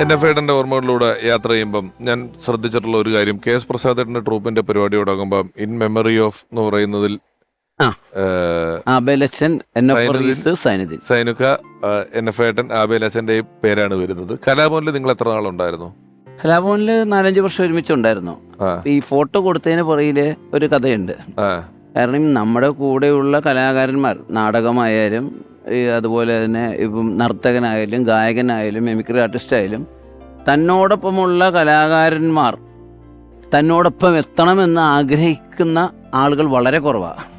N F ഐഡന്റെ ഓർമ്മകളിലൂടെ യാത്ര ചെയ്യുമ്പം ഞാൻ ശ്രദ്ധിച്ചിട്ടുള്ള ഒരു കാര്യം. കെ എസ് പ്രസാദേട്ടന്റെ ട്രൂപ്പിന്റെ പരിപാടി തുടങ്ങുമ്പം ഇൻ മെമ്മറി ഓഫ് എന്ന് പറയുന്നതിൽ സൈനുക എൻ എഫ് ഏട്ടൻ ആബേൽ അച്ഛന്റെയും പേരാണ് വരുന്നത്. കലാഭവനിൽ നിങ്ങൾ എത്ര നാളുണ്ടായിരുന്നു? കലാഭവനിൽ നാലഞ്ച് വർഷം ഒരുമിച്ചുണ്ടായിരുന്നു. ഉണ്ടായിരുന്നു ഈ ഫോട്ടോ കൊടുത്തതിന് പുറകിൽ ഒരു കഥയുണ്ട്. കാരണം നമ്മുടെ കൂടെയുള്ള കലാകാരന്മാർ നാടകമായാലും അതുപോലെ തന്നെ ഇപ്പം നർത്തകനായാലും ഗായകനായാലും മെമിക്രി ആർട്ടിസ്റ്റ് ആയാലും തന്നോടൊപ്പമുള്ള കലാകാരന്മാർ തന്നോടൊപ്പം എത്തണമെന്ന് ആഗ്രഹിക്കുന്ന ആളുകൾ വളരെ കുറവാണ്.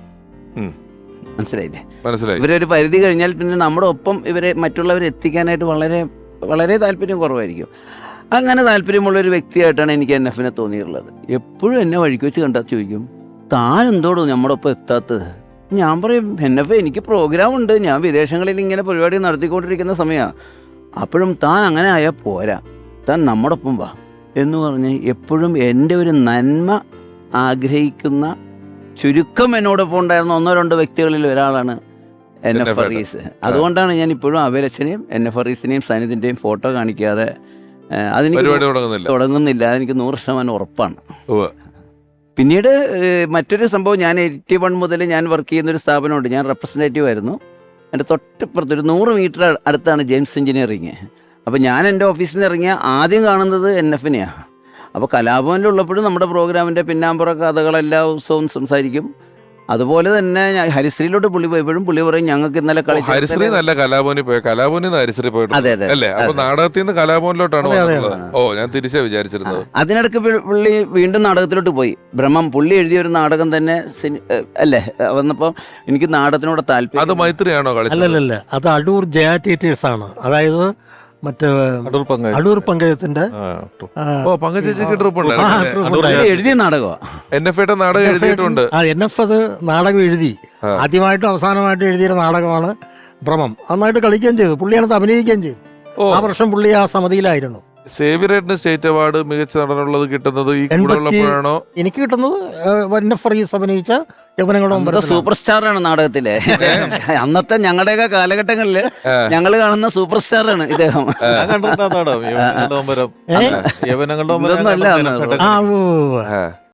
മനസ്സിലായില്ലേ? മനസ്സിലായി. ഇവരൊരു പരിധി കഴിഞ്ഞാൽ പിന്നെ നമ്മുടെ ഒപ്പം ഇവരെ മറ്റുള്ളവരെ എത്തിക്കാനായിട്ട് വളരെ വളരെ താല്പര്യം കുറവായിരിക്കും. അങ്ങനെ താല്പര്യമുള്ള ഒരു വ്യക്തിയായിട്ടാണ് എനിക്ക് എൻ എഫിനെ തോന്നിയിട്ടുള്ളത്. എപ്പോഴും എന്നെ വഴിക്ക് വെച്ച് കണ്ടാൽ ചോദിക്കും താൻ എന്തോടും നമ്മുടെ ഒപ്പം എത്താത്തത്? ഞാൻ പറയും എൻ എനിക്ക് പ്രോഗ്രാം ഉണ്ട്. ഞാൻ വിദേശങ്ങളിൽ ഇങ്ങനെ പരിപാടി നടത്തിക്കൊണ്ടിരിക്കുന്ന സമയമാണ് അപ്പോഴും താൻ അങ്ങനെ ആയാൽ പോരാ. താൻ നമ്മുടെ ഒപ്പം വാ. എന്ന് പറഞ്ഞ് എപ്പോഴും എന്റെ ഒരു നന്മ ആഗ്രഹിക്കുന്ന ചുരുക്കം എന്നോടൊപ്പം ഉണ്ടായിരുന്ന ഒന്നോ രണ്ടോ വ്യക്തികളിൽ ഒരാളാണ് എൻ എഫ് ഫറീസ്. അതുകൊണ്ടാണ് ഞാൻ ഇപ്പോഴും അബേലച്ചനെയും എൻ എഫ് ഫറീസിനെയും സൈന്യത്തിന്റെയും ഫോട്ടോ കാണിക്കാതെ അതിന് അതെനിക്ക് തുടങ്ങുന്നില്ല. അതെനിക്ക് നൂറ് ശതമാനം ഉറപ്പാണ്. പിന്നീട് മറ്റൊരു സംഭവം ഞാൻ എയ്റ്റി വൺ മുതൽ ഞാൻ വർക്ക് ചെയ്യുന്ന ഒരു സ്ഥാപനമുണ്ട്. ഞാൻ റെപ്രസെന്റേറ്റീവ് ആയിരുന്നു. എന്റെ തൊട്ടിപ്പുറത്ത് ഒരു നൂറ് മീറ്റർ അടുത്താണ് ജെയിംസ് എഞ്ചിനീയറിങ് അപ്പോൾ ഞാൻ എന്റെ ഓഫീസിൽ നിന്ന് ഇറങ്ങിയ ആദ്യം കാണുന്നത് എൻ എഫിനെയാണ് അപ്പോൾ കലാഭവനിലുള്ളപ്പോഴും നമ്മുടെ പ്രോഗ്രാമിന്റെ പിന്നാമ്പുറ കഥകളെല്ലാ ദിവസവും സംസാരിക്കും. അതുപോലെ തന്നെ ഞാൻ ഹരിശ്രീയിലോട്ട് പുള്ളി പോയപ്പോഴും പുള്ളി പറയും ഞങ്ങൾക്ക് ഇന്നലെ കളി ഹരിശ്രീ നല്ല കലാഭവനിൽ പോയ. കലാഭവനിൽ നിന്ന് ഹരിശ്രീ പോയിട്ട് അതെ അതെ. അല്ലേ? അപ്പൊ നാടകത്തിൽ നിന്ന് കലാഭവനിലോട്ടാണ് ഓ ഞാൻ തിരിച്ചാ വിചാരിച്ചിരുന്നത്. അതിനിടയ്ക്ക് പുള്ളി വീണ്ടും നാടകത്തിലോട്ട് പോയി. ബ്രഹ്മം പുള്ളി എഴുതിയ ഒരു നാടകം തന്നെ അല്ലേ? വന്നപ്പോൾ എനിക്ക് നാടകത്തിനോട് താല്പര്യം അത് മൈത്രിയാണോ കളിച്ചത്? അല്ലല്ല അത് അടൂർ ജയ തിയേറ്റേഴ്സ് ആണ്. അതായത് മറ്റേ അടൂർ പങ്കജത്തിന്റെ എഴുതിയ നാടകമാണ് എൻ എഫ് ഏട്ടൻ നാടകം എഴുതിയിട്ടുണ്ട്. ആ എൻ എഫ് അത് നാടകം എഴുതി. ആദ്യമായിട്ടും അവസാനമായിട്ടും എഴുതിയ നാടകമാണ് ഭ്രമം നന്നായിട്ട് കളിക്കുകയും ചെയ്തു. പുള്ളിയാണ് അഭിനയിക്കുകയും ചെയ്തു. ആ വർഷം പുള്ളി ആ സമിതിയിലായിരുന്നു. സേവിയറേറ്റിന് സ്റ്റേറ്റ് അവാർഡ് മികച്ച നടനുള്ളത് കിട്ടുന്നത് ഈ കൂടെയുള്ളപ്പോഴാണോ എനിക്ക് കിട്ടുന്നത് അഭിനയിച്ച യവനങ്ങളുടെ സൂപ്പർ സൂപ്പർ സ്റ്റാറാണ് നാടകത്തിലെ. അന്നത്തെ ഞങ്ങളുടെയൊക്കെ കാലഘട്ടങ്ങളിൽ ഞങ്ങൾ കാണുന്ന സൂപ്പർ സ്റ്റാറാണ് ഇദ്ദേഹം ഞാൻ കണ്ടിട്ടുണ്ട് ആ നാടകം യവനങ്ങളുടെ ഒമ്പരം ഏ? യവനങ്ങളുടെ